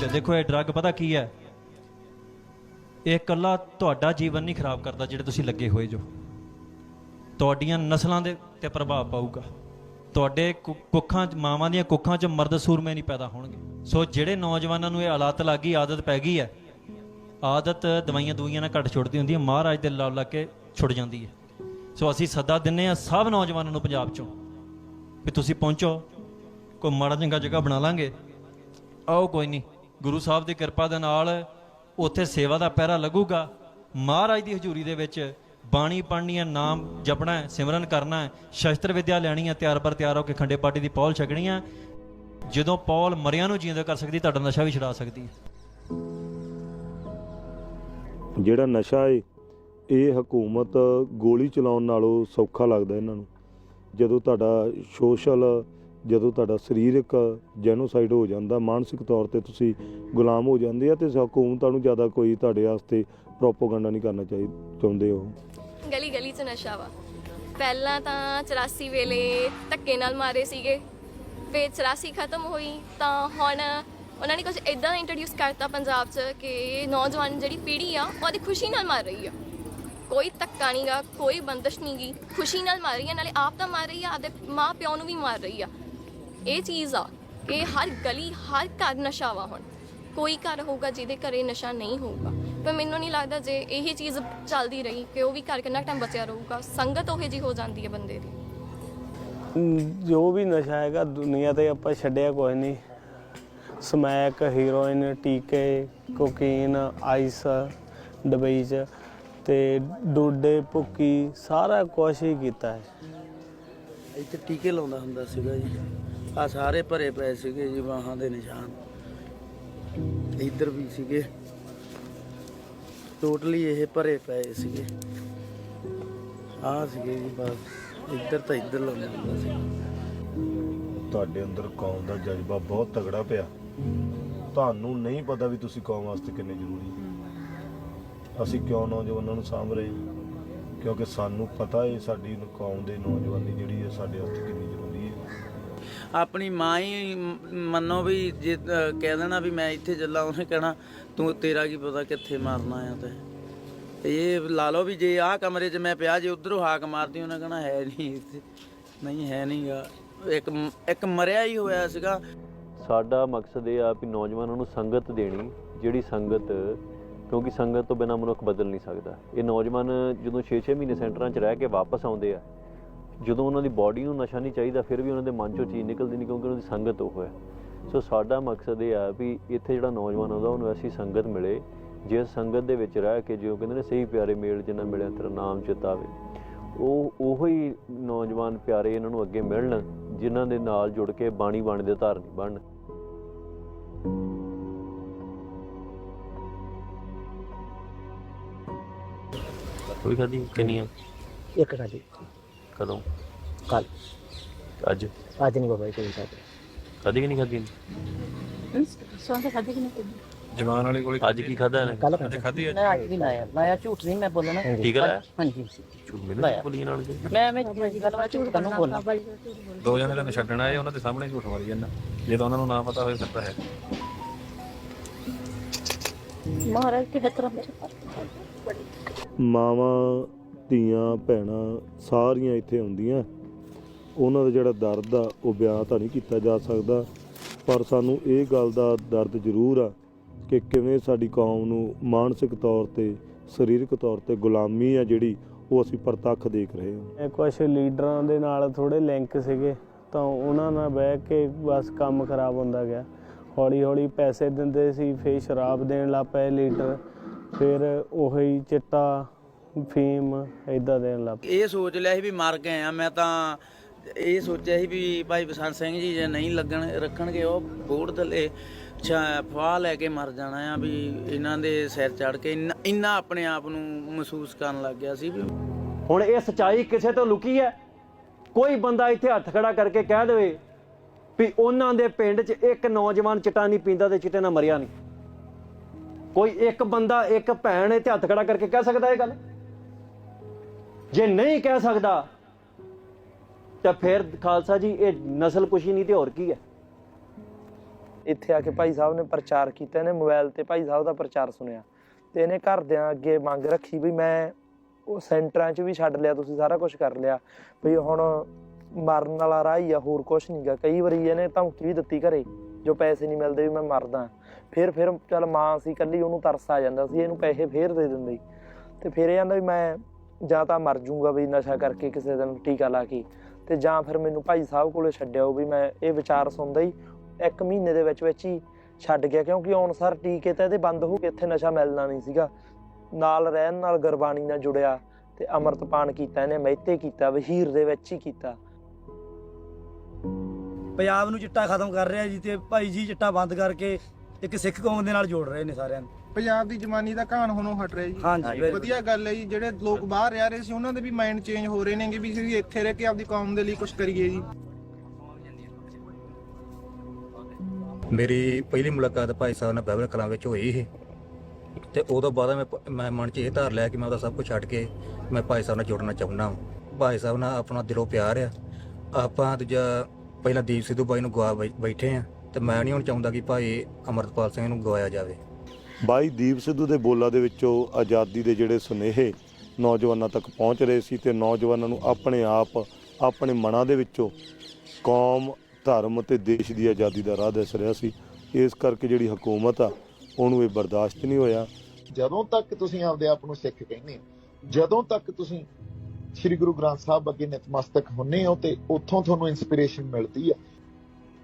ਜੇ ਦੇਖੋ ਇਹ ਡਰੱਗ ਪਤਾ ਕੀ ਹੈ? ਇਹ ਇਕੱਲਾ ਤੁਹਾਡਾ ਜੀਵਨ ਨਹੀਂ ਖਰਾਬ ਕਰਦਾ ਜਿਹੜੇ ਤੁਸੀਂ ਲੱਗੇ ਹੋਏ ਜੋ। ਤੁਹਾਡੀਆਂ ਨਸਲਾਂ ਦੇ ਤੇ ਪ੍ਰਭਾਵ ਪਾਊਗਾ। ਤੁਹਾਡੇ ਕੁ- ਕੁੱਖਾਂ ਮਾਵਾਂ ਦੀਆਂ ਕੁੱਖਾਂ 'ਚ ਮਰਦ ਸੂਰਮੇ ਨਹੀਂ ਪੈਦਾ ਹੋਣਗੇ। ਸੋ ਜਿਹੜੇ ਨੌਜਵਾਨਾਂ ਨੂੰ ਇਹ ਹਾਲਾਤ ਲੱਗੀ, ਆਦਤ ਪੈ ਗਈ ਹੈ, ਆਦਤ ਦਵਾਈਆਂ ਦੂਈਆਂ ਨਾਲ ਘੱਟ ਛੁੱਟਦੀ ਹੁੰਦੀ ਹੈ, ਮਹਾਰਾਜ ਦੇ ਲੜ ਲੱਗ ਕੇ ਛੁੱਟ ਜਾਂਦੀ ਹੈ। ਸੋ ਅਸੀਂ ਸੱਦਾ ਦਿੰਨੇ ਆ ਸਭ ਨੌਜਵਾਨਾਂ ਨੂੰ ਪੰਜਾਬ 'ਚੋਂ ਵੀ ਤੁਸੀਂ ਪਹੁੰਚੋ, ਕੋਈ ਮਾੜਾ ਚੰਗਾ ਜਗ੍ਹਾ ਬਣਾ ਲਾਂਗੇ। ਆਓ ਕੋਈ ਨਹੀਂ, ਗੁਰੂ ਸਾਹਿਬ ਦੀ ਕਿਰਪਾ ਦੇ ਨਾਲ ਉੱਥੇ ਸੇਵਾ ਦਾ ਪਹਿਰਾ ਲੱਗੂਗਾ। ਮਹਾਰਾਜ ਦੀ ਹਜ਼ੂਰੀ ਦੇ ਵਿੱਚ ਬਾਣੀ ਪੜ੍ਹਨੀ ਹੈ ਨਾਮ ਜਪਣਾ ਹੈ, ਸਿਮਰਨ ਕਰਨਾ ਹੈ, ਸ਼ਸਤਰ ਵਿਦਿਆ ਲੈਣੀ ਹੈ, ਤਿਆਰ ਪਰ ਤਿਆਰ ਹੋ ਕੇ ਖੰਡੇ ਪਾਟੀ ਦੀ ਪੌਲ ਛਕਣੀ ਹੈ। ਜਦੋਂ ਪੌਲ ਮਰਿਆਂ ਨੂੰ ਜਿਉਂਦਾ ਕਰ ਸਕਦੀ, ਤੁਹਾਡਾ ਨਸ਼ਾ ਵੀ ਛੁਡਾ ਸਕਦੀ ਹੈ। ਜਿਹੜਾ ਨਸ਼ਾ ਏ, ਇਹ ਹਕੂਮਤ ਗੋਲੀ ਚਲਾਉਣ ਨਾਲੋਂ ਸੌਖਾ ਲੱਗਦਾ ਇਹਨਾਂ ਨੂੰ। ਜਦੋਂ ਤੁਹਾਡਾ ਸੋਸ਼ਲ ਜਦੋਂ ਤੁਹਾਡਾ ਸਰੀਰਕ ਜੈਨੋਸਾਈਡ ਹੋ ਜਾਂਦਾ, ਮਾਨਸਿਕ ਤੌਰ ਤੇ ਤੁਸੀਂ ਗੁਲਾਮ ਹੋ ਜਾਂਦੇ ਆ ਤੇ ਹਕੂਮਤਾਂ ਨੂੰ ਜ਼ਿਆਦਾ ਕੋਈ ਤੁਹਾਡੇ ਵਾਸਤੇ ਪ੍ਰੋਪਾਗੈਂਡਾ ਨਹੀਂ ਕਰਨਾ ਚਾਹੀਦਾ ਚਾਹੁੰਦੇ ਉਹ। ਗਲੀ ਗਲੀ 'ਚ ਨਸ਼ਾ ਵਾ। ਪਹਿਲਾਂ ਤਾਂ 84 ਵੇਲੇ ਧੱਕੇ ਨਾਲ ਮਾਰੇ ਸੀਗੇ। ਫਿਰ 84 ਖਤਮ ਹੋਈ, ਤਾਂ ਹੁਣ ਉਹਨਾਂ ਨੇ ਕੁਝ ਇਦਾਂ ਇੰਟਰੋਡਿਊਸ ਕਰਤਾ ਪੰਜਾਬ 'ਚ ਕਿ ਨੌਜਵਾਨ ਜਿਹੜੀ ਪੀੜ੍ਹੀ ਆ ਉਹਦੀ ਖੁਸ਼ੀ ਨਾਲ ਮਾਰ ਰਹੀ ਆ। ਕੋਈ ਧੱਕਾ ਨਹੀਂਗਾ ਕੋਈ ਬੰਦਸ਼ ਨਹੀਂਗੀ ਖੁਸ਼ੀ ਨਾਲ ਮਾਰ ਰਹੀ ਆ, ਨਾਲੇ ਆਪ ਤਾਂ ਮਾਰ ਰਹੀ ਆ, ਆਪਦੇ ਮਾਂ ਪਿਓ ਨੂੰ ਵੀ ਮਾਰ ਰਹੀ ਆ। ਇਹ ਚੀਜ਼ ਆ ਕਿ ਹਰ ਗਲੀ ਹਰ ਘਰ ਨਸ਼ਾ ਵਾ ਹੁਣ। ਕੋਈ ਘਰ ਹੋਊਗਾ ਜਿਹਦੇ ਘਰੇ ਨਸ਼ਾ ਨਹੀਂ ਹੋਊਗਾ। ਪਰ ਮੈਨੂੰ ਨਹੀਂ ਲੱਗਦਾ ਜੇ ਇਹੀ ਚੀਜ਼ ਚੱਲਦੀ ਰਹੀ ਕਿ ਉਹ ਵੀ ਘਰ ਕਿੰਨਾ ਟਾਈਮ ਬਚਿਆ ਰਹੂਗਾ। ਸੰਗਤ ਉਹੇ ਜੀ ਹੋ ਜਾਂਦੀ ਹੈ ਬੰਦੇ ਦੀ। ਜੋ ਵੀ ਨਸ਼ਾ ਹੈਗਾ ਦੁਨੀਆ ਤੇ ਆਪਾਂ ਛੱਡਿਆ ਕੋਈ ਨਹੀਂ। ਸਮੈਕ ਹੀਰੋਇਨ ਟੀਕੇ ਕੋਕੀਨ ਆਈਸ ਦੁਬਈ ਚ ਤੇ ਡੋਡੇ ਭੁੱਕੀ ਸਾਰਾ ਕੁਝ ਹੀ ਕੀਤਾ ਹੈ। ਇੱਥੇ ਟੀਕੇ ਲਾਉਂਦਾ ਹੁੰਦਾ ਸੀਗਾ ਜੀ। ਆ ਸਾਰੇ ਭਰੇ ਪਏ ਸੀਗੇ ਜੀ ਬਾਹਾਂ ਦੇ ਨਿਸ਼ਾਨ। ਇੱਧਰ ਵੀ ਸੀਗੇ। ਟੋਟਲੀ ਇਹ ਭਰੇ ਪਏ ਸੀਗੇ। ਆ ਸੀਗੇ ਜੀ ਬਸ। ਇੱਧਰ ਤਾਂ ਇੱਧਰ ਲਾਉਂਦਾ ਹੁੰਦਾ ਸੀ। ਤੁਹਾਡੇ ਅੰਦਰ ਕੌਮ ਦਾ ਜਜ਼ਬਾ ਬਹੁਤ ਤਗੜਾ ਪਿਆ। ਤੁਹਾਨੂੰ ਨਹੀਂ ਪਤਾ ਵੀ ਤੁਸੀਂ ਕੌਮ ਵਾਸਤੇ ਕਿੰਨੇ ਜ਼ਰੂਰੀ ਹੋ। ਅਸੀਂ ਕਿਉਂ ਨੌਜਵਾਨਾਂ ਨੂੰ ਸਾਂਭ ਰਹੇ ਕਿਉਂਕਿ ਸਾਨੂੰ ਪਤਾ ਹੈ ਸਾਡੀ ਕੌਮ ਦੇ ਨੌਜਵਾਨੀ ਜਿਹੜੀ ਹੈ ਸਾਡੇ ਵਾਸਤੇ ਕਿੰਨੀ ਜ਼ਰੂਰੀ ਹੈ। ਆਪਣੀ ਮਾਂ ਹੀ ਮੰਨੋ ਵੀ ਜੇ ਕਹਿ ਦੇਣਾ ਵੀ ਮੈਂ ਇੱਥੇ ਚੱਲਾਂ ਉਹਨੇ ਕਹਿਣਾ, ਤੂੰ, ਤੇਰਾ ਕੀ ਪਤਾ ਕਿੱਥੇ ਮਾਰਨਾ ਆ ਤੇ? ਇਹ ਲਾ ਲਓ ਵੀ ਜੇ ਆਹ ਕਮਰੇ 'ਚ ਮੈਂ ਪਿਆ, ਜੇ ਉਧਰੋਂ ਹਾਕ ਮਾਰਦੀ ਉਹਨੇ ਕਹਿਣਾ, ਹੈ ਨਹੀਂ ਇੱਥੇ। ਨਹੀਂ, ਹੈ ਨਹੀਂਗਾ ਇੱਕ ਇੱਕ ਮਰਿਆ ਹੀ ਹੋਇਆ ਸੀਗਾ। ਸਾਡਾ ਮਕਸਦ ਇਹ ਆ ਵੀ ਨੌਜਵਾਨਾਂ ਨੂੰ ਸੰਗਤ ਦੇਣੀ, ਜਿਹੜੀ ਸੰਗਤ, ਕਿਉਂਕਿ ਸੰਗਤ ਤੋਂ ਬਿਨਾ ਮਨੁੱਖ ਬਦਲ ਨਹੀਂ ਸਕਦਾ। ਇਹ ਨੌਜਵਾਨ ਜਦੋਂ 6-6 ਮਹੀਨੇ ਸੈਂਟਰਾਂ 'ਚ ਰਹਿ ਕੇ ਵਾਪਸ ਆਉਂਦੇ ਆ ਜਦੋਂ ਉਹਨਾਂ ਦੀ ਬਾਡੀ ਨੂੰ ਨਸ਼ਾ ਨਹੀਂ ਚਾਹੀਦਾ ਫਿਰ ਵੀ ਉਹਨਾਂ ਦੇ ਮਨ 'ਚੋਂ ਚੀਜ਼ ਨਿਕਲਦੀ ਨਹੀਂ ਕਿਉਂਕਿ ਉਹਨਾਂ ਦੀ ਸੰਗਤ ਉਹ ਹੈ। ਸੋ ਸਾਡਾ ਮਕਸਦ ਇਹ ਆ ਵੀ ਇੱਥੇ ਜਿਹੜਾ ਨੌਜਵਾਨ ਆਉਂਦਾ ਉਹਨੂੰ ਐਸੀ ਸੰਗਤ ਮਿਲੇ ਜਿਸ ਸੰਗਤ ਦੇ ਵਿੱਚ ਰਹਿ ਕੇ ਜਿਉਂ ਕਹਿੰਦੇ ਨੇ ਸਹੀ ਪਿਆਰੇ ਮੇਲ ਜਿੰਨਾ ਮਿਲਿਆ ਤੇਰਾ ਨਾਮ ਚਿਤਾਵੇ। ਉਹ ਉਹੋ ਹੀ ਨੌਜਵਾਨ ਪਿਆਰੇ ਇਹਨਾਂ ਨੂੰ ਅੱਗੇ ਮਿਲਣ ਜਿਨ੍ਹਾਂ ਦੇ ਨਾਲ ਜੁੜ ਕੇ ਬਾਣੀ ਬਾਣੀ ਦੇ ਧਾਰਨੀ ਬਣਨ। ਕੋਈ ਖਾਦੀ ਕਿੰਨੀਆਂ? ਇੱਕ ਖਾਦੀ। ਕਦੋਂ? ਕੱਲ ਅੱਜ? ਅੱਜ ਨਹੀਂ ਬਾਬਾ ਜੀ ਕੋਈ ਖਾਦੀ ਖਾਦੀ ਕਿ ਨਹੀਂ ਖਾਦੀ ਸੌਂਦੇ ਖਾਦੀ ਕਿ ਨਹੀਂ ਅੱਜ ਕੀ ਖਾਦਾ ਨੇ ਕੱਲ ਖਾਦੀ ਮੈਂ ਅੱਜ ਵੀ ਲਾਇਆ। ਲਾਇਆ ਝੂਠ ਨਹੀਂ ਮੈਂ ਬੋਲਣਾ। ਠੀਕ ਹੈ ਹਾਂਜੀ ਝੂਠ ਮੈਨੂੰ ਲਾਇਆ। ਬੋਲੀ ਨਾਲ ਜੀ। ਮੈਂ ਮੈਂ ਜੀ ਗੱਲ ਮੈਂ ਝੂਠ ਕਾਨੂੰ ਬੋਲਣਾ ਦੋ ਜਣੇ ਤੈਨੂੰ ਛੱਡਣਾ ਹੈ ਉਹਨਾਂ ਦੇ ਸਾਹਮਣੇ ਝੂਠ ਮਾਰੀ ਜਾਂਦਾ। ਜੇ ਤਾਂ ਉਹਨਾਂ ਨੂੰ ਨਾ ਪਤਾ ਹੋਵੇ ਫਿਰ ਤਾਂ ਹੈ। ਮਹਾਰਾਜ ਕੇ ਹੱਥ ਮੇਰੇ ਮਾਵਾਂ ਧੀਆਂ ਭੈਣਾਂ ਸਾਰੀਆਂ ਇੱਥੇ ਆਉਂਦੀਆਂ ਉਹਨਾਂ ਦਾ ਜਿਹੜਾ ਦਰਦ ਆ, ਉਹ ਬਿਆਨ ਤਾਂ ਨਹੀਂ ਕੀਤਾ ਜਾ ਸਕਦਾ। ਪਰ ਸਾਨੂੰ ਇਹ ਗੱਲ ਦਾ ਦਰਦ ਜ਼ਰੂਰ ਆ ਕਿ ਕਿਵੇਂ ਸਾਡੀ ਕੌਮ ਨੂੰ ਮਾਨਸਿਕ ਤੌਰ ਤੇ, ਸਰੀਰਕ ਤੌਰ ਤੇ ਗੁਲਾਮੀ ਆ ਜਿਹੜੀ, ਉਹ ਅਸੀਂ ਪ੍ਰਤੱਖ ਦੇਖ ਰਹੇ ਹਾਂ। ਇਹ ਕੁਝ ਲੀਡਰਾਂ ਦੇ ਨਾਲ ਥੋੜੇ ਲਿੰਕ ਸੀਗੇ, ਤਾਂ ਉਹਨਾਂ ਨਾਲ ਬਹਿ ਕੇ ਬਸ ਕੰਮ ਖਰਾਬ ਹੁੰਦਾ ਗਿਆ। ਹੌਲੀ ਹੌਲੀ ਪੈਸੇ ਦਿੰਦੇ ਸੀ, ਫਿਰ ਸ਼ਰਾਬ ਦੇਣ ਲੱਗ ਪਏ ਲੀਡਰ, ਫਿਰ ਉਹੀ ਚਿੱਟਾ ਫੀਮ ਇਦਾਂ ਦੇਣ ਲੱਗ ਇਹ ਸੋਚ ਲਿਆ ਸੀ ਵੀ ਮਰ ਗਏ ਆ ਮੈਂ ਤਾਂ ਇਹ ਸੋਚਿਆ ਸੀ ਵੀ ਭਾਈ ਬਸੰਤ ਸਿੰਘ ਜੀ ਜੇ ਨਹੀਂ ਲੱਗਣ ਰੱਖਣਗੇ ਉਹ ਬੋਰਡ ਥੱਲੇ ਛਾ- ਫਾਹ ਲੈ ਕੇ ਮਰ ਜਾਣਾ ਆ ਵੀ ਇਹਨਾਂ ਦੇ ਸਿਰ ਚੜ ਕੇ ਇੰਨਾ- ਇੰਨਾ ਆਪਣੇ ਆਪ ਨੂੰ ਮਹਿਸੂਸ ਕਰਨ ਲੱਗ ਗਿਆ ਸੀ ਵੀ ਹੁਣ ਇਹ ਸਚਾਈ ਕਿਸੇ ਤੋਂ ਲੁਕੀ ਹੈ? ਕੋਈ ਬੰਦਾ ਇੱਥੇ ਹੱਥ ਖੜਾ ਕਰਕੇ ਕਹਿ ਦੇਵੇ ਵੀ ਉਹਨਾਂ ਦੇ ਪਿੰਡ 'ਚ ਇੱਕ ਨੌਜਵਾਨ ਚਿੱਟਾ ਨਹੀਂ ਪੀਂਦਾ ਤੇ ਚਿੱਟੇ ਨਾਲ ਮਰਿਆ ਨਹੀਂ। ਕੋਈ ਇੱਕ ਬੰਦਾ ਇੱਕ ਭੈਣ ਇੱਥੇ ਹੱਥ ਖੜਾ ਕਰਕੇ ਕਹਿ ਸਕਦਾ ਇਹ ਗੱਲ? ਜੇ ਨਹੀਂ ਕਹਿ ਸਕਦਾ, ਤਾਂ ਫਿਰ ਖਾਲਸਾ ਜੀ, ਇਹ ਨਸਲ ਕੁਸ਼ੀ ਨਹੀਂ ਤੇ ਹੋਰ ਕੀ ਹੈ? ਇੱਥੇ ਆ ਕੇ ਭਾਈ ਸਾਹਿਬ ਨੇ ਪ੍ਰਚਾਰ ਕੀਤਾ ਇਹਨੇ ਮੋਬਾਈਲ ਤੇ ਭਾਈ ਸਾਹਿਬ ਦਾ ਪ੍ਰਚਾਰ ਸੁਣਿਆ। ਤੇ ਇਹਨੇ ਘਰਦਿਆਂ ਅੱਗੇ ਮੰਗ ਰੱਖੀ ਵੀ ਮੈਂ ਉਹ ਸੈਂਟਰਾਂ 'ਚ ਵੀ ਛੱਡ ਲਿਆ, ਤੁਸੀਂ ਸਾਰਾ ਕੁਝ ਕਰ ਲਿਆ। ਵੀ ਹੁਣ ਮਰਨ ਵਾਲਾ ਰਾਹ ਹੀ ਆ, ਹੋਰ ਕੁਝ ਨਹੀਂਗਾ ਕਈ ਵਾਰੀ ਇਹਨੇ ਧਮਕੀ ਵੀ ਦਿੱਤੀ ਘਰੇ, ਜੋ ਪੈਸੇ ਨਹੀਂ ਮਿਲਦੇ ਵੀ ਮੈਂ ਮਰਦਾ। ਫਿਰ ਫਿਰ ਚੱਲ ਮਾਂ ਸੀ ਕੱਲੀ ਉਹਨੂੰ ਤਰਸ ਆ ਜਾਂਦਾ ਸੀ, ਇਹਨੂੰ ਪੈਸੇ ਫੇਰ ਦੇ ਦਿੰਦੇ। ਤੇ ਫਿਰ ਇਹ ਆਂਦਾ ਵੀ ਮੈਂ ਜਾਂ ਤਾਂ ਮਰ ਜਾਊਂਗਾ ਵੀ ਨਸ਼ਾ ਕਰਕੇ ਕਿਸੇ ਦਿਨ ਟੀਕਾ ਲਾ ਕੇ। ਤੇ ਜਾਂ ਫਿਰ ਮੈਨੂੰ ਭਾਈ ਸਾਹਿਬ ਕੋਲੇ ਛੱਡਿਓ ਵੀ ਮੈਂ ਇਹ ਵਿਚਾਰ ਸੁਣਦਾ ਹੀ ਇੱਕ ਮਹੀਨੇ ਦੇ ਵਿੱਚ ਵਿੱਚ ਹੀ ਛੱਡ ਗਿਆ ਕਿਉਂਕਿ ਅਨੁਸਾਰ ਟੀਕੇ ਤਾਂ ਇਹਦੇ ਬੰਦ ਹੋ ਗਏ ਇੱਥੇ ਨਸ਼ਾ ਮਿਲਣਾ ਨਹੀਂ ਸੀਗਾ। ਨਾਲ ਰਹਿਣ ਨਾਲ ਗੁਰਬਾਣੀ ਨਾਲ ਜੁੜਿਆ ਤੇ ਅੰਮ੍ਰਿਤਪਾਨ ਕੀਤਾ ਇਹਨੇ ਮਹਿਤੇ ਕੀਤਾ ਵਹੀਰ ਦੇ ਵਿੱਚ ਹੀ ਕੀਤਾ। ਪੰਜਾਬ ਨੂੰ ਚਿੱਟਾ ਖਤਮ ਕਰ ਰਿਹਾ ਜੀ ਤੇ ਭਾਈ ਜੀ ਚਿੱਟਾ ਬੰਦ ਕਰਕੇ ਇੱਕ ਸਿੱਖ ਕੌਮ ਦੇ ਨਾਲ ਜੋੜ ਰਹੇ ਨੇ ਸਾਰਿਆਂ ਨੂੰ। ਪੰਜਾਬ ਦੀ ਜਵਾਨੀ ਦਾ ਕਹਾਣ ਹੁਣੋਂ ਹਟ ਰਿਹਾ ਜੀ। ਹਾਂਜੀ ਬਿਲਕੁਲ। ਵਧੀਆ ਗੱਲ ਹੈ ਜੀ ਜਿਹੜੇ ਲੋਕ ਬਾਹਰ ਰਹਿ ਰਹੇ ਸੀ ਉਹਨਾਂ ਦੇ ਵੀ ਮਾਈਂਡ ਚੇਂਜ ਹੋ ਰਹੇ ਨੇਗੇ ਵੀ ਅਸੀਂ ਇੱਥੇ ਰਹਿ ਕੇ ਆਪਦੀ ਕੌਮ ਦੇ ਲਈ ਕੁਝ ਕਰੀਏ ਜੀ। ਮੇਰੀ ਪਹਿਲੀ ਮੁਲਾਕਾਤ ਭਾਈ ਸਾਹਿਬ ਨਾਲ ਬਾਈਬਲ ਕਲਾਂ ਵਿੱਚ ਹੋਈ ਸੀ। ਤੇ ਉਦੋਂ ਬਾਅਦ ਮੈਂ ਪ- ਮੈਂ ਮਨ 'ਚ ਇਹ ਧਾਰ ਲਿਆ ਕਿ ਮੈਂ ਉਹਦਾ ਸਭ ਕੁਝ ਛੱਡ ਕੇ ਮੈਂ ਭਾਈ ਸਾਹਿਬ ਨਾਲ ਜੁੜਨਾ ਚਾਹੁੰਦਾ ਹਾਂ। ਭਾਈ ਸਾਹਿਬ ਨਾਲ ਆਪਣਾ ਦਿਲੋਂ ਪਿਆਰ ਆ। ਆਪਾਂ ਦੂਜਾ ਪਹਿਲਾਂ ਦੀਪ ਸਿੱਧੂ ਬਾਈ ਨੂੰ ਗਵਾ ਬੈ- ਬੈਠੇ ਆ ਤੇ ਮੈਂ ਨਹੀਂ ਹੁਣ ਚਾਹੁੰਦਾ ਕਿ ਭਾਈ ਅਮਰਤਪਾਲ ਸਿੰਘ ਨੂੰ ਗਵਾਇਆ ਜਾਵੇ। ਬਾਈ ਦੀਪ ਸਿੱਧੂ ਦੇ ਬੋਲਾਂ ਦੇ ਵਿੱਚੋਂ ਆਜ਼ਾਦੀ ਦੇ ਜਿਹੜੇ ਸੁਨੇਹੇ ਨੌਜਵਾਨਾਂ ਤੱਕ ਪਹੁੰਚ ਰਹੇ ਸੀ ਤੇ ਨੌਜਵਾਨਾਂ ਨੂੰ ਆਪਣੇ ਆਪ, ਆਪਣੇ ਮਨਾਂ ਦੇ ਵਿੱਚੋਂ ਕੌਮ, ਧਰਮ ਅਤੇ ਦੇਸ਼ ਦੀ ਆਜ਼ਾਦੀ ਦਾ ਰਾਹ ਦਿਸ ਰਿਹਾ ਸੀ। ਇਸ ਕਰਕੇ ਜਿਹੜੀ ਹਕੂਮਤ ਆ, ਉਹਨੂੰ ਇਹ ਬਰਦਾਸ਼ਤ ਨਹੀਂ ਹੋਇਆ। ਜਦੋਂ ਤੱਕ ਤੁਸੀਂ ਆਪਦੇ ਆਪ ਨੂੰ ਸਿੱਖ ਕਹਿੰਦੇ ਹੋ, ਜਦੋਂ ਤੱਕ ਤੁਸੀਂ ਸ੍ਰੀ ਗੁਰੂ ਗ੍ਰੰਥ ਸਾਹਿਬ ਅੱਗੇ ਨਤਮਸਤਕ ਹੁੰਨੇ ਹੋ ਤੇ ਉੱਥੋਂ ਤੁਹਾਨੂੰ ਇਨਸਪੀਰੇਸ਼ਨ ਮਿਲਦੀ ਆ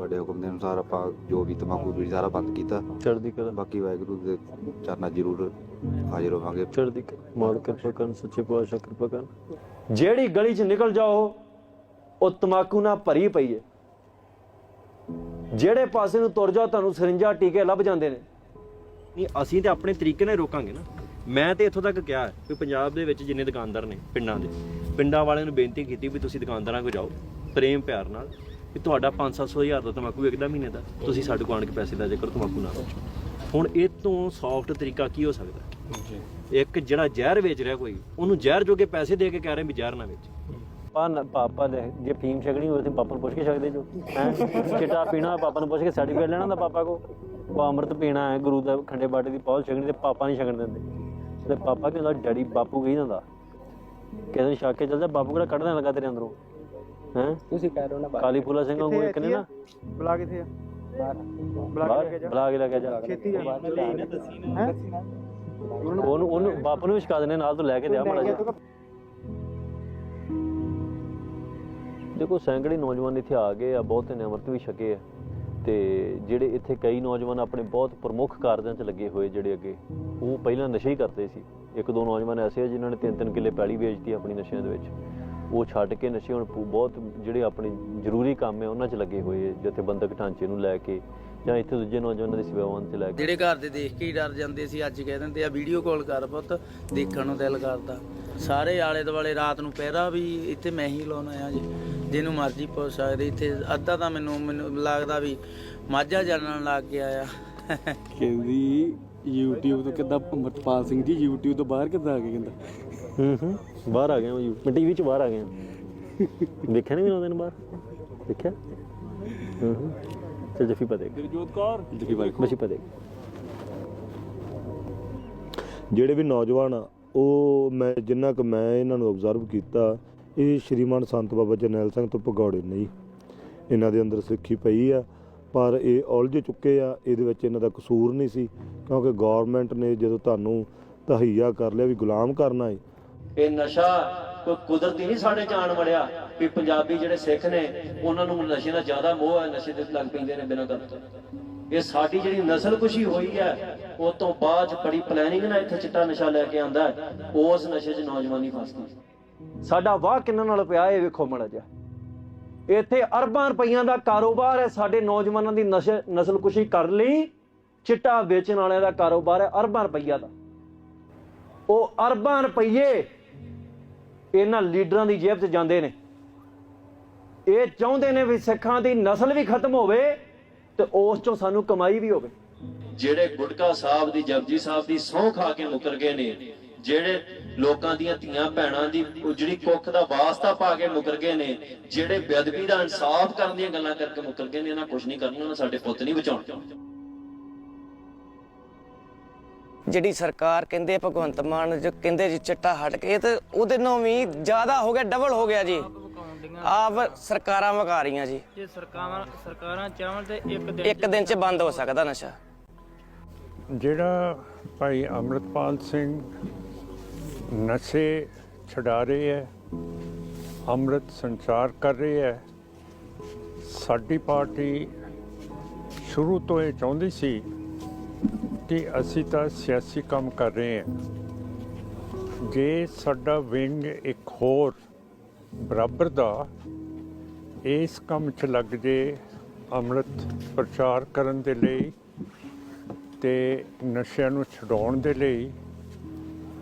ਤੁਹਾਡੇ ਹੁਕਮ ਦੇ ਅਨੁਸਾਰ ਆਪਾਂ ਜੋ ਵੀ ਤਮਾਕੂ ਬੀੜੀ ਸਾਰਾ ਬੰਦ ਕੀਤਾ। ਚੜ੍ਹਦੀ ਕਲਾ। ਬਾਕੀ ਵਾਹਿਗੁਰੂ ਦੇ ਚਰਨਾਂ ਜ਼ਰੂਰ ਹਾਜ਼ਰ ਹੋਵਾਂਗੇ। ਚੜ੍ਹਦੀ ਕਲਾ। ਮਾਲ ਕਿਰਪਾ ਕਰਨ ਸੱਚੇ ਪਾਤਸ਼ਾਹ ਕਿਰਪਾ ਕਰਨ। ਜਿਹੜੀ ਗਲੀ 'ਚ ਨਿਕਲ ਜਾਓ ਉਹ ਤਮਾਕੂ ਨਾਲ ਭਰੀ ਪਈ ਹੈ ਜਿਹੜੇ ਪਾਸੇ ਨੂੰ ਤੁਰ ਜਾਓ ਤੁਹਾਨੂੰ ਸਰਿੰਜਾ ਟੀਕੇ ਲੱਭ ਜਾਂਦੇ ਨੇ। ਨਹੀਂ ਅਸੀਂ ਤੇ ਆਪਣੇ ਤਰੀਕੇ ਨਾਲ ਰੋਕਾਂਗੇ ਨਾ। ਮੈਂ ਤੇ ਇੱਥੋਂ ਤੱਕ ਕਿਹਾ ਕਿ ਪੰਜਾਬ ਦੇ ਵਿੱਚ ਜਿੰਨੇ ਦੁਕਾਨਦਾਰ ਨੇ ਪਿੰਡਾਂ ਦੇ ਪਿੰਡਾਂ ਵਾਲਿਆਂ ਨੂੰ ਬੇਨਤੀ ਕੀਤੀ ਵੀ ਤੁਸੀਂ ਦੁਕਾਨਦਾਰਾਂ ਕੋਲ ਜਾਓ। ਪ੍ਰੇਮ ਪਿਆਰ ਨਾਲ। ਵੀ ਤੁਹਾਡਾ 5-700 ਹਜ਼ਾਰ ਦਾ ਤਮਾਕੂ ਵਿਕਦਾ ਮਹੀਨੇ ਦਾ ਤੁਸੀਂ ਸਾਡੇ ਕੋਲ ਆਣ ਕੇ ਪੈਸੇ ਲੈ ਜਾ ਕਰੋ ਤਮਾਕੂ ਨਾ ਵੇਚੋ ਹੁਣ ਇਹ ਤੋਂ ਸੌਫਟ ਤਰੀਕਾ ਕੀ ਹੋ ਸਕਦਾ? ਇੱਕ ਜਿਹੜਾ ਜ਼ਹਿਰ ਵੇਚ ਰਿਹਾ ਕੋਈ ਉਹਨੂੰ ਜ਼ਹਿਰ ਜੋਗੇ ਪੈਸੇ ਦੇ ਕੇ ਕਹਿ ਰਹੇ ਵੀ ਜ਼ਹਿਰ ਨਾ ਵੇਚ। ਪਾ ਪਾਪਾ ਦੇ ਜੇ ਫੀਮ ਛਕਣੀ ਹੋਵੇ ਤੇ ਪਾਪਾ ਨੂੰ ਪੁੱਛ ਕੇ ਛਕਦੇ ਜੋ। ਹੈ? ਚਿੱਟਾ ਪੀਣਾ ਪਾਪਾ ਨੂੰ ਪੁੱਛ ਕੇ ਸਰਟੀਫਿਕੇਟ ਲੈਣਾ ਦਾ ਪਾਪਾ ਕੋ ਉਹ ਅੰਮ੍ਰਿਤ ਪੀਣਾ ਹੈ ਗੁਰੂ ਦਾ ਖੰਡੇ ਬਾਟੇ ਦੀ ਪੌਲ ਛਕਣੀ ਤੇ ਪਾਪਾ ਨਹੀਂ ਛਕਣ ਦਿੰਦੇ। ਤੇ ਪਾਪਾ ਕਹਿੰਦਾ ਡੈਡੀ ਬਾਪੂ ਕਹੀ ਜਾਂਦਾ। ਕਹਿੰਦੇ ਛੱਕ ਕੇ ਚੱਲ ਜਾ ਬਾਪੂ ਕਿਹੜਾ ਕੱਢ ਦੇਣ ਲੱਗਾ ਤੇਰੇ ਅੰਦਰੋਂ? ਹੈ? ਤੁਸੀਂ ਕਹਿ ਰਹੇ ਹੋ ਨਾ ਕਾਲੀ ਫੂਲਾ ਸਿੰਘ ਵਾਂਗੂ ਇੱਕ ਨੇ ਨਾ? ਬੁਲਾ ਕਿੱਥੇ ਆ। ਬਾਹਰ। ਬੁਲਾ ਕੇ ਲੈ ਕੇ ਜਾ। ਛੇਤੀ ਆ। ਉਹਨੂੰ ਉਹਨੂੰ ਬਾਪੂ ਨੂੰ ਵੀ ਛਕਾ ਦੇਣੇ ਨਾਲ ਤੋਂ ਲੈ ਕੇ ਦਿਆ ਮਾੜਾ ਜਿਹਾ। ਦੇਖੋ ਸੈਂਕੜੇ ਨੌਜਵਾਨ ਇੱਥੇ ਆ ਗਏ ਆ ਬਹੁਤੇ ਨੇ ਅੰਮ੍ਰਿਤ ਵੀ ਛਕੇ ਆ। ਤੇ ਜਿਹੜੇ ਇੱਥੇ ਕਈ ਨੌਜਵਾਨ ਆਪਣੇ ਬਹੁਤ ਪ੍ਰਮੁੱਖ ਕਾਰਜਾਂ 'ਚ ਲੱਗੇ ਹੋਏ ਜਿਹੜੇ ਅੱਗੇ ਉਹ ਪਹਿਲਾਂ ਨਸ਼ੇ ਹੀ ਕਰਦੇ ਸੀ। ਇੱਕ ਦੋ ਨੌਜਵਾਨ ਐਸੇ ਆ ਜਿਨ੍ਹਾਂ ਨੇ ਤਿੰਨ ਤਿੰਨ ਕਿੱਲੇ ਪੈਲੀ ਵੇਚਤੀ ਆਪਣੀ ਨਸ਼ਿਆਂ ਦੇ ਵਿੱਚ। ਉਹ ਛੱਡ ਕੇ ਨਸ਼ੇ ਹੁਣ ਪੂ- ਬਹੁਤ ਜਿਹੜੇ ਆਪਣੇ ਜ਼ਰੂਰੀ ਕੰਮ ਹੈ ਉਹਨਾਂ 'ਚ ਲੱਗੇ ਹੋਏ ਜਥੇਬੰਦਕ ਢਾਂਚੇ ਨੂੰ ਲੈ ਕੇ ਜਾਂ ਇੱਥੇ ਦੂਜੇ ਨੌਜਵਾਨਾਂ ਦੀ ਸੇਵਾਵਾਂ 'ਚ ਲੈ ਕੇ। ਜਿਹੜੇ ਘਰ ਦੇ ਦੇਖ ਕੇ ਹੀ ਡਰ ਜਾਂਦੇ ਸੀ ਅੱਜ ਕਹਿ ਦਿੰਦੇ ਆ ਵੀਡੀਓ ਕਾਲ ਕਰ ਪੁੱਤ ਦੇਖਣ ਨੂੰ ਦਿਲ ਕਰਦਾ। ਸਾਰੇ ਆਲੇ ਦੁਆਲੇ ਰਾਤ ਨੂੰ ਪਹਿਰਾ ਵੀ ਇੱਥੇ ਮੈਂ ਹੀ ਲਾਉਣਾ ਆ ਜੀ ਜਿਹਨੂੰ ਮਰਜ਼ੀ ਪੁੱਛ ਸਕਦੇ ਇੱਥੇ ਅੱਧਾ ਤਾਂ ਮੈਨੂੰ ਮੈਨੂੰ ਲੱਗਦਾ ਵੀ ਮਾਝਾ ਜਾਣਨ ਲੱਗ ਗਿਆ ਆ। ਕਹਿੰਦੀ YouTube ਤੋਂ ਕਿੱਦਾਂ ਅਮਰਪਾਲ ਸਿੰਘ ਜੀ YouTube ਤੋਂ ਬਾਹਰ ਕਿੱਦਾਂ ਆ ਗਏ ਕਹਿੰਦਾ? ਹੂੰ ਹੂੰ ਬਾਹਰ ਆ ਗਏ ਹਾਂ ਮੈਂ ਟੀਵੀ 'ਚ ਬਾਹਰ ਆ ਗਏ ਹਾਂ ਦੇਖਿਆ ਨਹੀਂ ਉਹਨਾਂ ਦਿਨ ਬਾਹਰ? ਦੇਖਿਆ? ਹੂੰ ਹੂੰ। ਤੇ ਜਫੀ ਪਤੇ ਜੋਤ ਕੌਰ? ਜਫੀ ਬਾਈ ਜਫੀ ਪਤੇ ਜਿਹੜੇ ਵੀ ਨੌਜਵਾਨ ਆ ਉਹ ਮੈਂ ਜਿੰਨਾ ਕੁ ਮੈਂ ਇਹਨਾਂ ਨੂੰ ਆਬਜ਼ਰਵ ਕੀਤਾ ਇਹ ਸ਼੍ਰੀਮਾਨ ਸੰਤ ਬਾਬਾ ਜਰਨੈਲ ਸਿੰਘ ਤੋਂ ਭਗੌੜੇ ਨਹੀਂ। ਇਹਨਾਂ ਦੇ ਅੰਦਰ ਸਿੱਖੀ ਪਈ ਆ ਪਰ ਇਹ ਉਲਝ ਚੁੱਕੇ ਆ ਇਹਦੇ ਵਿੱਚ ਇਹਨਾਂ ਦਾ ਕਸੂਰ ਨਹੀਂ ਸੀ ਕਿਉਂਕਿ ਗਵਰਨਮੈਂਟ ਨੇ ਜਦੋਂ ਤੁਹਾਨੂੰ ਤਹਈਆ ਕਰ ਲਿਆ ਵੀ ਗੁਲਾਮ ਕਰਨਾ ਹੈ ਇਹ ਨਸ਼ਾ ਕੋਈ ਕੁਦਰਤੀ ਨਹੀਂ ਸਾਡੇ ਜਾਣ ਵੜਿਆ ਵੀ ਪੰਜਾਬੀ ਜਿਹੜੇ ਸਿੱਖ ਨੇ, ਉਹਨਾਂ ਨੂੰ ਨਸ਼ੇ ਦਾ ਜ਼ਿਆਦਾ ਮੋਹ ਹੈ, ਨਸ਼ੇ ਦੇ ਲੱਗ ਪੈਂਦੇ ਨੇ ਬਿਨਾਂ ਗੱਲ ਤੋਂ। ਇਹ ਸਾਡੀ ਜਿਹੜੀ ਨਸਲ ਕੁਸ਼ੀ ਹੋਈ ਹੈ ਉਸ ਤੋਂ ਬਾਅਦ ਬੜੀ ਪਲੈਨਿੰਗ ਨਾਲ ਇੱਥੇ ਚਿੱਟਾ ਨਸ਼ਾ ਲੈ ਕੇ ਆਂਦਾ ਉਸ ਨਸ਼ੇ 'ਚ ਨੌਜਵਾਨੀ ਫਸਦੀ ਸਾਡਾ ਵਾਹ ਕਿੰਨਾਂ ਨਾਲ ਪਿਆ ਇਹ ਵੇਖੋ ਮੜਾ ਜਾ ਇੱਥੇ ਅਰਬਾਂ ਰੁਪਈਆਂ ਦਾ ਕਾਰੋਬਾਰ ਹੈ, ਸਾਡੇ ਨੌਜਵਾਨਾਂ ਦੀ ਨਸ਼ੇ ਨਸਲ ਕੁਸ਼ੀ ਕਰ ਲਈ। ਚਿੱਟਾ ਵੇਚਣ ਵਾਲਿਆਂ ਦਾ ਕਾਰੋਬਾਰ ਹੈ, ਅਰਬਾਂ ਰੁਪਈਆ ਦਾ। ਉਹ ਅਰਬਾਂ ਰੁਪਈਏ ਇਹਨਾਂ ਲੀਡਰਾਂ ਦੀ ਜੇਬ 'ਚ ਜਾਂਦੇ ਨੇ। ਇਹ ਚਾਹੁੰਦੇ ਨੇ ਵੀ ਸਿੱਖਾਂ ਦੀ ਨਸਲ ਵੀ ਖਤਮ ਹੋਵੇ ਤੇ ਉਸ 'ਚੋਂ ਸਾਨੂੰ ਕਮਾਈ ਵੀ ਹੋਵੇ। ਜਿਹੜੇ ਗੁਟਕਾ ਸਾਹਿਬ ਦੀ, ਜਪਜੀ ਸਾਹਿਬ ਦੀ ਸਹੁੰ ਖਾ ਕੇ ਮੁਕਰ ਗਏ ਨੇ, ਜਿਹੜੇ ਲੋਕਾਂ ਦੀਆਂ ਧੀਆਂ ਭੈਣਾਂ ਦੀ ਉਜੜੀ ਕੁੱਖ ਦਾ ਵਾਸਤਾ ਪਾ ਕੇ ਮੁਕਰ ਗਏ ਨੇ, ਜਿਹੜੇ ਬੇਅਦਬੀ ਦਾ ਇਨਸਾਫ ਕਰਨ ਦੀਆਂ ਗੱਲਾਂ ਕਰਕੇ ਮੁਕਰ ਗਏ ਨੇ, ਇਹਨਾਂ ਕੁਝ ਨਹੀਂ ਕਰਨਾ ਉਹਨਾਂ ਸਾਡੇ ਪੁੱਤ ਨਹੀਂ ਬਚਾਉਣੇ ਜਿਹੜੀ ਸਰਕਾਰ ਕਹਿੰਦੇ ਭਗਵੰਤ ਮਾਨ ਜੋ ਕਹਿੰਦੇ ਜੀ ਚਿੱਟਾ ਹਟ ਕੇ ਤੇ ਉਹਦੇ ਨਾਲ ਵੀ ਜ਼ਿਆਦਾ ਹੋ ਗਿਆ ਡਬਲ ਹੋ ਗਿਆ ਜੀ। ਆਪ ਸਰਕਾਰਾਂ ਵਗਾ ਰਹੀਆਂ ਜੀ। ਜੇ ਸਰਕਾਰਾਂ ਸਰਕਾਰਾਂ ਚਾਹਣ ਤੇ ਇੱਕ ਇੱਕ ਦਿਨ 'ਚ ਬੰਦ ਹੋ ਸਕਦਾ ਨਸ਼ਾ। ਜਿਹੜਾ ਭਾਈ ਅੰਮ੍ਰਿਤਪਾਲ ਸਿੰਘ ਨਸ਼ੇ ਛਡਾ ਰਹੇ ਹੈ ਅੰਮ੍ਰਿਤ ਸੰਚਾਰ ਕਰ ਰਹੇ ਹੈ ਸਾਡੀ ਪਾਰਟੀ ਸ਼ੁਰੂ ਤੋਂ ਇਹ ਚਾਹੁੰਦੀ ਸੀ ਕਿ ਅਸੀਂ ਤਾਂ ਸਿਆਸੀ ਕੰਮ ਕਰ ਰਹੇ ਹਾਂ। ਜੇ ਸਾਡਾ ਵਿੰਗ ਇੱਕ ਹੋਰ ਬਰਾਬਰ ਦਾ ਇਸ ਕੰਮ 'ਚ ਲੱਗ ਜੇ, ਅੰਮ੍ਰਿਤ ਪ੍ਰਚਾਰ ਕਰਨ ਦੇ ਲਈ ਤੇ ਨਸ਼ਿਆਂ ਨੂੰ ਛਡਾਉਣ ਦੇ ਲਈ,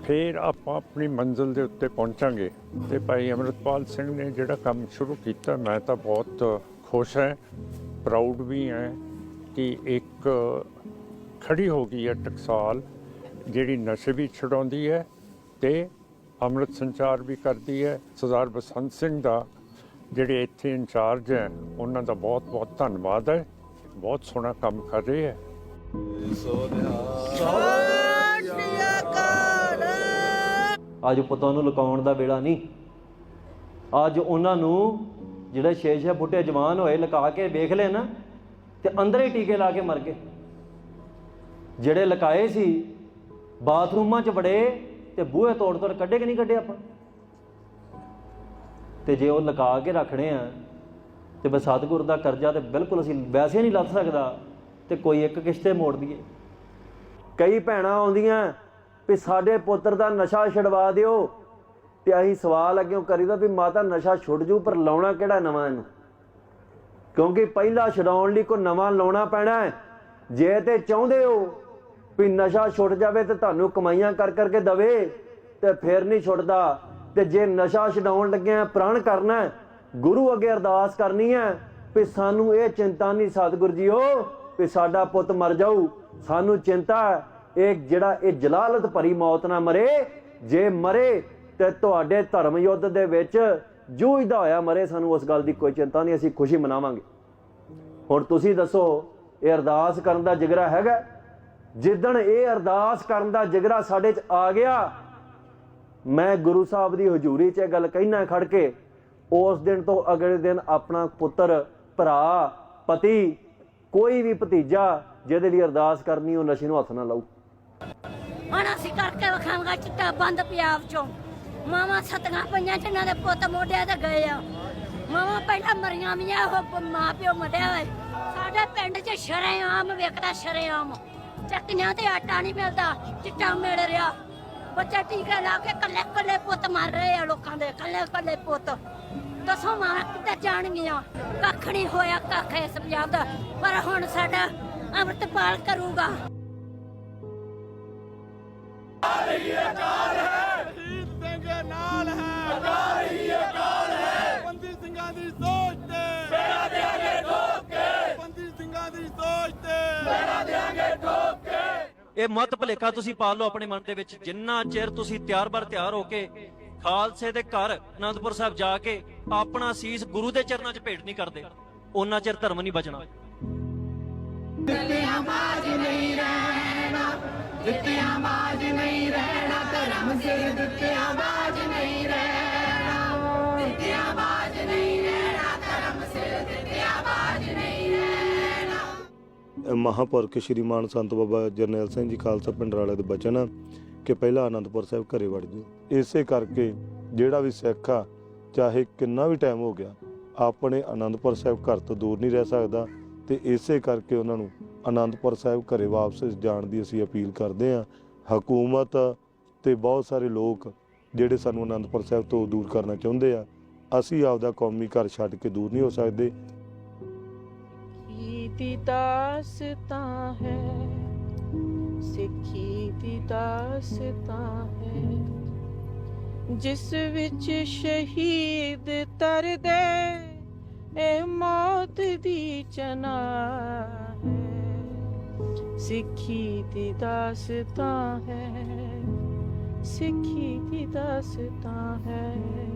ਫਿਰ ਆਪਾਂ ਆਪਣੀ ਮੰਜ਼ਿਲ ਦੇ ਉੱਤੇ ਪਹੁੰਚਾਂਗੇ। ਤੇ ਭਾਈ ਅਮਰਤਪਾਲ ਸਿੰਘ ਨੇ ਜਿਹੜਾ ਕੰਮ ਸ਼ੁਰੂ ਕੀਤਾ, ਮੈਂ ਤਾਂ ਬਹੁਤ ਖੁਸ਼ ਹਾਂ ਪ੍ਰਾਊਡ ਵੀ ਹਾਂ ਕਿ ਇੱਕ ਖੜੀ ਹੋ ਗਈ ਹੈ ਟਕਸਾਲ, ਜਿਹੜੀ ਨਸ਼ੇ ਵੀ ਛਡਾਉਂਦੀ ਹੈ ਤੇ ਅੰਮ੍ਰਿਤ ਸੰਚਾਰ ਵੀ ਕਰਦੀ ਹੈ। ਸਰਦਾਰ ਬਸੰਤ ਸਿੰਘ ਦਾ ਜਿਹੜੇ ਇੱਥੇ ਇੰਚਾਰਜ ਹੈ, ਉਹਨਾਂ ਦਾ ਬਹੁਤ ਬਹੁਤ ਧੰਨਵਾਦ ਹੈ। ਬਹੁਤ ਸੋਹਣਾ ਕੰਮ ਕਰ ਰਹੇ ਹੈ। ਅੱਜ ਪੁੱਤਾਂ ਨੂੰ ਲੁਕਾਉਣ ਦਾ ਵੇਲਾ ਨਹੀਂ। ਅੱਜ ਉਹਨਾਂ ਨੂੰ ਜਿਹੜੇ ਛੇ ਛੇ ਬੁੱਢੇ ਜਵਾਨ ਹੋਏ ਲੁਕਾ ਕੇ ਵੇਖ ਲੈ ਨਾ, ਤੇ ਅੰਦਰ ਹੀ ਟੀਕੇ ਲਾ ਕੇ ਮਰ ਗਏ। ਜਿਹੜੇ ਲਕਾਏ ਸੀ, ਬਾਥਰੂਮਾਂ 'ਚ ਵੜੇ ਤੇ ਬੂਹੇ ਤੋੜ ਤੋੜ ਕੱਢੇ ਕਿ ਨਹੀਂ ਕੱਢੇ ਆਪਾਂ? ਤੇ ਜੇ ਉਹ ਲੁਕਾ ਕੇ ਰੱਖਣੇ ਆ, ਤੇ ਬਸ ਸਤਿਗੁਰ ਦਾ ਕਰਜ਼ਾ ਤੇ ਬਿਲਕੁਲ ਅਸੀਂ ਵੈਸੇ ਨਹੀਂ ਲੱਥ ਸਕਦਾ ਤੇ ਕੋਈ ਇੱਕ ਕਿਸ਼ਤੇ ਮੋੜ ਦਈਏ। ਕਈ ਭੈਣਾਂ ਆਉਂਦੀਆਂ ਵੀ ਸਾਡੇ ਪੁੱਤਰ ਦਾ ਨਸ਼ਾ ਛਡਵਾ ਦਿਓ ਤੇ ਅਸੀਂ ਸਵਾਲ ਅੱਗੇ ਕਰੀਦਾ ਵੀ ਮਾਤਾ ਨਸ਼ਾ ਛੁੱਟ ਜੂ, ਪਰ ਲਾਉਣਾ ਕਿਹੜਾ ਨਵਾਂ ਇਹਨੂੰ? ਕਿਉਂਕਿ ਪਹਿਲਾਂ ਛਡਾਉਣ ਲਈ ਕੋਈ ਨਵਾਂ ਲਾਉਣਾ ਪੈਣਾ ਹੈ। ਜੇ ਤੇ ਚਾਹੁੰਦੇ ਹੋ ਵੀ ਨਸ਼ਾ ਛੁੱਟ ਜਾਵੇ ਤੇ ਤੁਹਾਨੂੰ ਕਮਾਈਆਂ ਕਰ ਕਰਕੇ ਦਵੇ ਤੇ ਫਿਰ ਨਹੀਂ ਛੁੱਟਦਾ। ਤੇ ਜੇ ਨਸ਼ਾ ਛਡਾਉਣ ਲੱਗਿਆ ਪ੍ਰਣ ਕਰਨਾ ਗੁਰੂ ਅੱਗੇ ਅਰਦਾਸ ਕਰਨੀ ਹੈ ਵੀ ਸਾਨੂੰ ਇਹ ਚਿੰਤਾ ਨਹੀਂ ਸਤਿਗੁਰ ਜੀਓ ਵੀ ਸਾਡਾ ਪੁੱਤ ਮਰ ਜਾਊ। ਸਾਨੂੰ ਚਿੰਤਾ ਇਹ ਜਿਹੜਾ ਇਹ ਜਲਾਲਤ ਭਰੀ ਮੌਤ ਨਾ ਮਰੇ, ਜੇ ਮਰੇ ਤੇ ਤੁਹਾਡੇ ਧਰਮ ਯੁੱਧ ਦੇ ਵਿੱਚ ਜੂਝਦਾ ਹੋਇਆ ਮਰੇ, ਸਾਨੂੰ ਉਸ ਗੱਲ ਦੀ ਕੋਈ ਚਿੰਤਾ ਨਹੀਂ, ਅਸੀਂ ਖੁਸ਼ੀ ਮਨਾਵਾਂਗੇ। ਹੁਣ ਤੁਸੀਂ ਦੱਸੋ, ਇਹ ਅਰਦਾਸ ਕਰਨ ਦਾ ਜਿਗਰਾ ਹੈਗਾ ਜਿੱਦਣ ਇਹ ਅਰਦਾਸ ਕਰਨ ਦਾ ਜਿਗਰਾ ਸਾਡੇ 'ਚ ਆ ਗਿਆ, ਮੈਂ ਗੁਰੂ ਸਾਹਿਬ ਦੀ ਹਜ਼ੂਰੀ 'ਚ ਇਹ ਗੱਲ ਕਹਿਣਾ ਖੜ ਕੇ, ਉਸ ਦਿਨ ਤੋਂ ਅਗਲੇ ਦਿਨ ਆਪਣਾ ਪੁੱਤਰ, ਭਰਾ, ਪਤੀ, ਕੋਈ ਵੀ ਭਤੀਜਾ ਜਿਹਦੇ ਲਈ ਅਰਦਾਸ ਕਰਨੀ, ਉਹ ਨਸ਼ੇ ਨੂੰ ਹੱਥ ਨਾ ਲਾਊ। ਹੁਣ ਅਸੀਂ ਕਰਕੇ ਵਿਖਾਵਾਂਗਾ ਚਿੱਟਾ ਬੰਦ ਪੰਜਾਬ ਚੋਂ। ਮਾਵਾਂ ਸਤੀਆਂ ਪਈਆਂ ਜਿਨ੍ਹਾਂ ਦੇ ਪੁੱਤ ਮੋਢਿਆਂ ਤੇ ਗਏ ਆ। ਮਾਵਾਂ ਪਹਿਲਾਂ ਮਰੀਆਂ ਵੀ ਉਹ ਮਾਂ ਪਿਓ ਮਰਿਆ ਹੋਏ। ਸਾਡੇ ਪਿੰਡ 'ਚ ਸ਼ਰੇਆਮ, ਵੇਖਦਾ ਸ਼ਰੇਆਮ। ਚੱਕੀਆਂ ਤੇ ਆਟਾ ਨਹੀਂ ਮਿਲਦਾ, ਚਿੱਟਾ ਮਿਲ ਰਿਹਾ। ਬੱਚਾ ਟੀਕੇ ਲਾ ਕੇ ਕੱਲੇ ਕੱਲੇ ਪੁੱਤ ਮਰ ਰਹੇ ਆ ਲੋਕਾਂ ਦੇ ਕੱਲੇ ਕੱਲੇ ਪੁੱਤ। ਦੱਸੋ ਮਾਂ, ਕਿੱਥੇ ਜਾਣਗੀਆਂ? ਕੱਖ ਨਹੀਂ ਹੋਇਆ, ਕੱਖ ਇਸ ਪੰਜਾਬ ਦਾ ਪਰ ਹੁਣ ਸਾਡਾ ਅੰਮ੍ਰਿਤਪਾਲ ਕਰੂਗਾ। ਇਹ ਮਤ ਭਲੇਖਾ ਤੁਸੀਂ ਪਾ ਲਓ ਆਪਣੇ ਮਨ ਦੇ ਵਿੱਚ। ਜਿੰਨਾ ਚਿਰ ਤੁਸੀਂ ਤਿਆਰ-ਬਰ ਤਿਆਰ ਹੋ ਕੇ ਖਾਲਸੇ ਦੇ ਘਰ ਅਨੰਦਪੁਰ ਸਾਹਿਬ ਜਾ ਕੇ ਆਪਣਾ ਸੀਸ ਗੁਰੂ ਦੇ ਚਰਨਾਂ 'ਚ ਭੇਟ ਨਹੀਂ ਕਰਦੇ ਉਹਨਾਂ ਚਿਰ ਧਰਮ ਨਹੀਂ ਬਚਣਾ। ਮਹਾਪੁਰਖ ਸ਼੍ਰੀ ਮਾਨ ਸੰਤ ਬਾਬਾ ਜਰਨੈਲ ਸਿੰਘ ਜੀ ਖਾਲਸਾ ਪਿੰਡਰਾਲੇ ਦੇ ਬਚਨ ਆ ਕਿ ਪਹਿਲਾਂ ਆਨੰਦਪੁਰ ਸਾਹਿਬ ਘਰੇ ਵੜ ਜਾਓ। ਇਸੇ ਕਰਕੇ ਜਿਹੜਾ ਵੀ ਸਿੱਖ ਆ, ਚਾਹੇ ਕਿੰਨਾ ਵੀ ਟਾਈਮ ਹੋ ਗਿਆ, ਆਪਣੇ ਆਨੰਦਪੁਰ ਸਾਹਿਬ ਘਰ ਤੋਂ ਦੂਰ ਨਹੀਂ ਰਹਿ ਸਕਦਾ ਤੇ ਇਸੇ ਕਰਕੇ ਉਹਨਾਂ ਨੂੰ ਆਨੰਦਪੁਰ ਸਾਹਿਬ ਘਰੇ ਵਾਪਸ ਜਾਣ ਦੀ ਅਸੀਂ ਅਪੀਲ ਕਰਦੇ ਹਾਂ ਹਕੂਮਤ ਤੇ ਬਹੁਤ ਸਾਰੇ ਲੋਕ ਜਿਹੜੇ ਸਾਨੂੰ ਆਨੰਦਪੁਰ ਸਾਹਿਬ ਤੋਂ ਦੂਰ ਕਰਨਾ ਚਾਹੁੰਦੇ ਆ, ਅਸੀਂ ਆਪਦਾ ਕੌਮੀ ਘਰ ਛੱਡ ਕੇ ਦੂਰ ਨਹੀਂ ਹੋ ਸਕਦੇ। ਦੀ ਦਾਸਤਾਂ ਹੈ, ਸਿੱਖੀ ਦੀ ਦਾਸਤਾਂ ਹੈ। ਜਿਸ ਵਿੱਚ ਸ਼ਹੀਦ ਤਰਦੇ, ਇਹ ਮੌਤ ਦੀ ਚਨਾ ਹੈ। ਸਿੱਖੀ ਦੀ ਦਾਸਤਾਂ ਹੈ, ਸਿੱਖੀ ਦੀ ਦਾਸਤਾਂ ਹੈ।